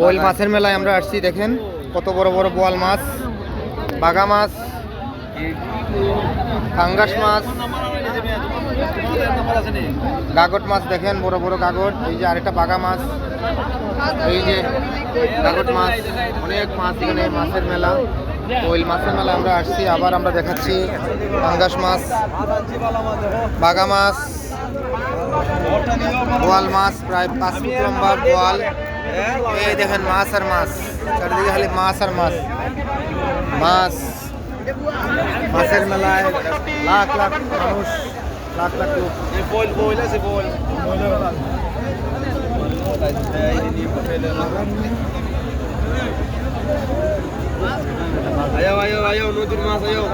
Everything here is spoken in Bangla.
কোয়েল মাছের মেলায় আমরা আসছি, দেখেন কত বড় বড় বোয়াল মাছ বাগা মাছ, ফাঙ্গাস মাছ, গাগট মাছ দেখেন, বড় বড় গাগট, এই যে আরেকটা বাগা মাছ, এই যে গাগট মাছ, অনেক মাছ এখানে, মাছের মেলা, কোয়েল মাছের মেলা আমরা আসছি, আবার আমরা দেখাচ্ছি ফাঙ্গাস মাছ বাগা মাছ, বোয়াল মাছ, প্রায় পাঁচ ফুট লম্বা বোয়াল। এই দেখেন মাছ আর মাছ চারিদিকে খালি মাছ আর মাছ মাছ মাছের মেলায় লাখ লাখ মানুষ লাখ লাখ লোক বল বল আছে বল আয়ো আয়ো আয়ো নদীর মাছ আয়ো